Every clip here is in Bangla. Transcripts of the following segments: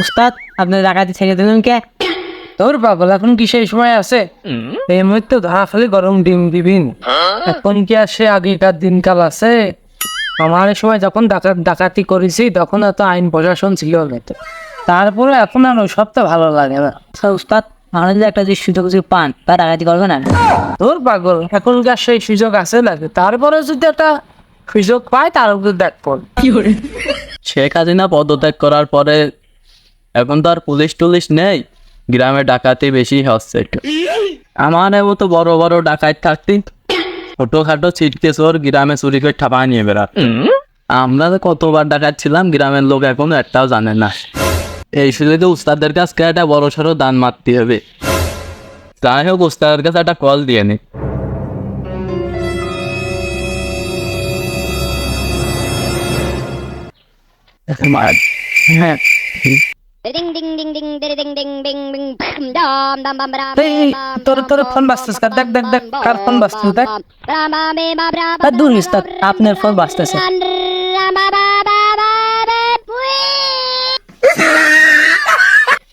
উস্তাদ আপনি ডাকাতি ছেড়ে দিলেন কে? তোর পাগল এখন কি সেই সময় আছে? এই মুহূর্তে ধরা ফেলে গরম ডিম দিবিন। এখন কি আর সে আগেকার দিনকাল আছে? আমার সময় যখন ডাকাত ডাকাতি করেছি তখন এত আইন প্রশাসন ছিল না তারপরে এখন আর ওই সবটা ভালো লাগে না। স্যার উস্তাদ আমরা যদি একটা যদি সুযোগ যদি পান তা ডাকাতি করবে না? তোর পাগল এখনকার সেই সুযোগ আছে না তারপরে যদি একটা সুযোগ পায় তার উপর দেখ পড়। শেখ হাসিনা পদত্যাগ করার পরে এখন তো আর পুলিশ টুলিশ নেই। গ্রামে ডাকাতি বেশি হচ্ছে একটু। আমার মতো বড় বড় ডাকাত থাকতি, ছোটখাটো ছিটকে চোর গ্রামে চুরি করে ঠাপা নিয়ে বেড়াত। আমরা তো কতবার ডাকাত ছিলাম, গ্রামের লোক এখন একটাও জানে না। এই সুযোগে উস্তাদের কাছে একটা বড় সড়ো দান মারতে হবে। তাই হোক, উস্তাদের কাছে একটা কল দিয়ে নি। হ্যাঁ। আপনার ফোন বাজতেছে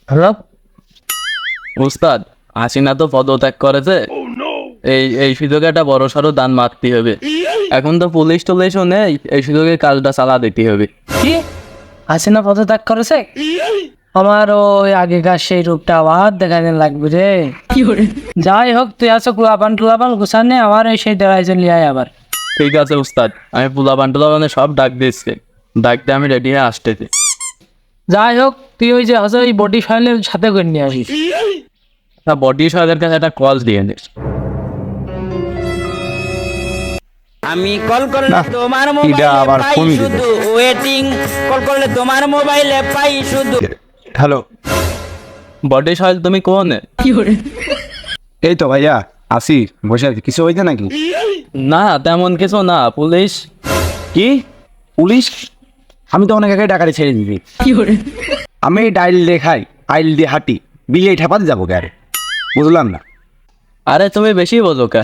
হ্যালো হাসিনা তো পদত্যাগ করেছে এই এই সুযোগে একটা বড় সড়ো দান মারতে হবে এখন তো পুলিশ টুলিশও নেই এই সুযোগে কাজটা চালা দিতে হবে কি হাসিনা পদত্যাগ করেছে আমার ওই আগেকার সেই রূপটা আবার দেখাতে লাগবে রে। যাই হোক তুই আছো কুলাপান টুলাপান গুছানে আমার এই সেই দেড়াই চলে আয় আবার। ঠিক আছে উস্তাদ আমি পুলা বান্টুলা মানে সব ডাক দিচ্ছি ডাক দিয়ে আমি রেডি হয়ে আসতেছি। যাই হোক তুই ওই যে হচ্ছে ওই বডি ফাইলের সাথে করে নিয়ে আসিস। তা বডি সহায়দের কাছে একটা কল দিয়ে নিস। আমি কল করলে তোমার মোবাইলে আবার পাই শুধু ওয়েটিং কল করলে তোমার মোবাইলে পাই শুধু। হ্যালো বডি সহায় তুমি কোনে? এই তো ভাইয়া আসি বসে আছি। কিছু হয়েছে নাকি? না তেমন কিছু না। পুলিশ? কি? পুলিশ? আমি তো অনেক আগে ডাকারে ছেড়ে দিবি আমি ডাইল দিয়ে খাই আইল দিয়ে হাঁটি বিলে ঠেপাতে যাব কে আরে? বুঝলাম না। আরে তুমি বেশি বোঝো কে?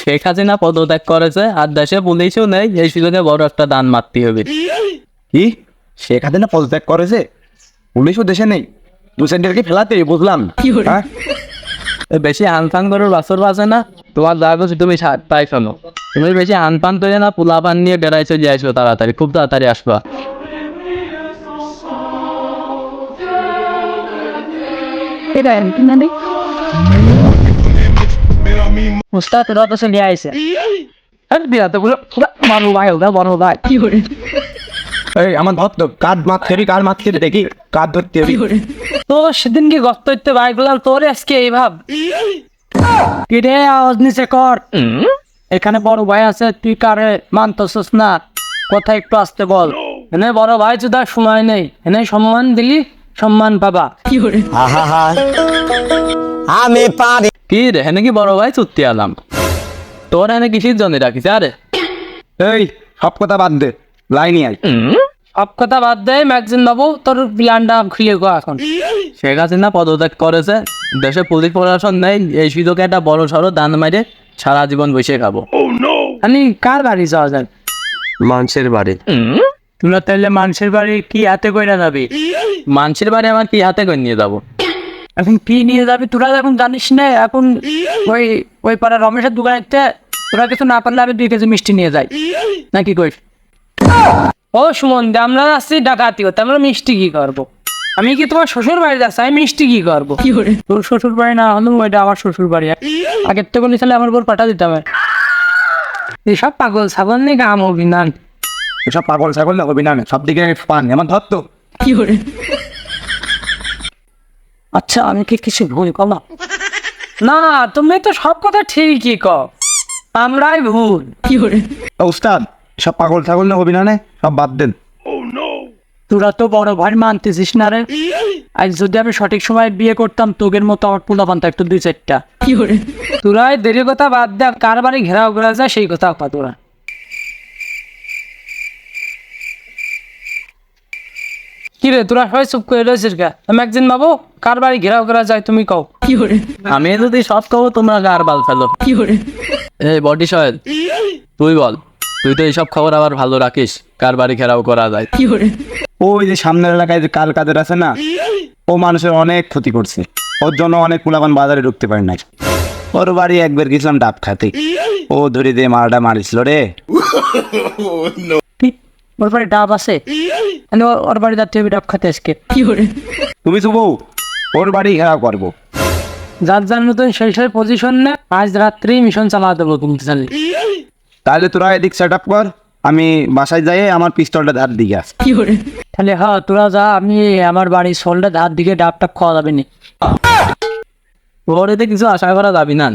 শেখ হাসিনা পদত্যাগ করেছে আর দেশে পুলিশও নেই এই সুযোগে বড় একটা দান মারতে হবে। কি? শেখ হাসিনা পদত্যাগ করেছে? পুলিশও দেশে নেই। দু সেন্টারকে ফেলাতে বুঝলাম। হ্যাঁ? বেশি আনফান করে বাসর বাজে না। তোমার যা করছ তুমি সা- তাই শোনো। তুমি বেশি আনপান করে না পোলাপান নিয়ে বেড়াই চলে আসবে তাড়াতাড়ি। খুব তাড়াতাড়ি আসবা। উস্তাদ তোরা তো চলে আইছে। আরে বিরাতে বলে মারো ভাই ওটা বড় ভাই। এই আমার ধর তো কার মারতে হবে কার মারতে হবে দেখি কার ধরতে হবে। তো সেদিন কি গস্ত হইতে বাইক গুলাল তোর আজকে এই ভাব। কি রে আওয়াজ নিচে কর। এখানে বড় ভাই আছে তুই কারে মানতেছিস না? কথা একটু আসতে বল। এনে বড় ভাই যদি আর সময় নেই। এনে সম্মান দিলি সম্মান পাবা। আমি পারি। কি রে হেনে কি বড় ভাই চুত্তি আলাম? তোর হেনে কিসির জন্য রাখিস আরে? এই সব কথা বাদ দে। লাইনে আই। সব কথা বাদ দে ম্যাগজিন বাবু তোর প্ল্যানটা খুলে গো এখন। শেখ হাসিনা পদত্যাগ করেছে দেশে পুলিশ প্রশাসন নেই এই সুযোগে একটা বড় সড়ো দান মারে সারা জীবন বসে খাব। আমি কার বাড়ি যাওয়া যায়? মানুষের বাড়ি। তোরা তাহলে মানুষের বাড়ি কি হাতে কইরা যাবি? মানুষের বাড়ি আমার কি হাতে করে নিয়ে যাব? এখন কি নিয়ে যাবি তোরা এখন জানিস না? এখন ওই ওই পাড়া রমেশের দোকানেতে তোরা কিছু না পারলে আমি দুই কেজি মিষ্টি নিয়ে যাই। নাকি কই ও সুমন দে আমরা আসছি ডাকাতি হতে আমরা মিষ্টি কি করব? আমি কি তোমার শ্বশুর বাড়ি যাচ্ছি আমি মিষ্টি কি করব? তোর শ্বশুর বাড়ি না হলো ওইটা আমার শ্বশুর বাড়ি। আগের থেকে বলি তাহলে আমার বোর পাঠা দিতে হবে। এইসব পাগল ছাগল নিয়ে কাম হবি না সব পাগল ছাগল না হবি না সব দিকে পান আমার ধর তো। কি করে? আচ্ছা আমি কি কিছু ভুল করলাম? না তুমি তো সব কথা ঠিকই কও। আমরাই ভুল। ও, উস্তাদ সব পাগল ছাগল না হবি না নে? সব বাদ দেন। তোরা তো বড় ভাই মানতেছিস না রে। আজ যদি আমি সঠিক সময় বিয়ে করতাম তোগের মতো আমার পোলা পান্তা একটু দুই চারটা। তোরা দেরি কথা বাদ দে কার বাড়ি ঘেরাও করা যায় সেই কথা কা তোরা কি রে তোরা সবাই চুপ করে রয়েছিস গা আমি একদিন বাবু কার বাড়ি ঘেরাও করা যায় তুমি কও। আমি যদি সব কবো তোমরা গার বাল ফেলো। এই বডি সয়েল তুই বল। তুই তো এইসব খবর আবার ভালো রাখিস। কার বাড়ি ঘেরাও করা যায়? ওই যে সামনের এলাকায় যে কাল কাদের আছে না ও মানুষের অনেক ক্ষতি করছে। ওর জন্য অনেক পোলাপান বাজারে ঢুকতে পারে না ওর বাড়ি একবার গেছিলাম ডাব খাতে। ও ধরে দিয়ে মারাটা মারিছিল রে। ওর বাড়ি ডাব আছে? ওর- বাড়ি যাচ্ছি আমি ডাব খাতে আজকে। কি করে তুমি তো বউ ওর বাড়ি ঘেরাও করব। যার যার মতন সেই সেই পজিশন না আজ রাত্রি মিশন চালা দেবো তুমি জানি তাহলে তোরা এদিক সেট আপ কর আমি বাসায় যাই আমার পিস্তলটা ধার দিকে আস। তাহলে হ্যাঁ তোরা যা আমি আমার বাড়ির সোলটা ধার দিকে ডাবটা খাওয়া যাবে না। ওর এতে কিছু আশা করা যাবি না।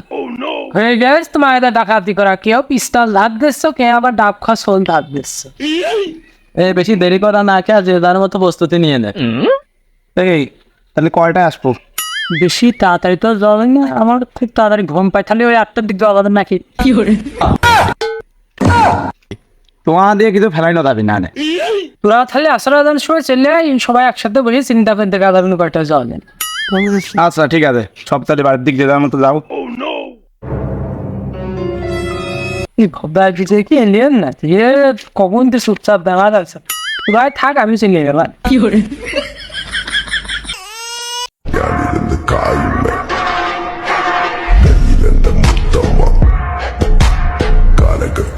হয়ে গেছে তোমার এটা ডাকাতি করা। কেউ পিস্তল ধার দিচ্ছ কে আবার ডাব খাওয়া সোল ধার দিচ্ছ। এ বেশি দেরি করা না খেয়ে যে যার মতো প্রস্তুতি নিয়ে নেয় এই তাহলে কয়টায় আসব? বেশি তাড়াতাড়ি তো যাবে না আমার খুব তাড়াতাড়ি ঘুম পাই তাহলে ওই আটটার দিক যাওয়া যাবে নাকি? তোমার দিয়ে কিছু ফেলাই না না নে। তোরা তাহলে আসর আদান সময় চলে আয়, সবাই একসাথে বসে চিন্তা করে দেখা যাবে না কয়টা যাওয়া যায় আচ্ছা ঠিক আছে। সপ্তাহে বাড়ির দিক যে যাওয়ার মতো যাও। কি এলিয়েন না? এ কখন তো চুপচাপ দেখা যাচ্ছে তোরা থাক আমি চিনি গেলাম।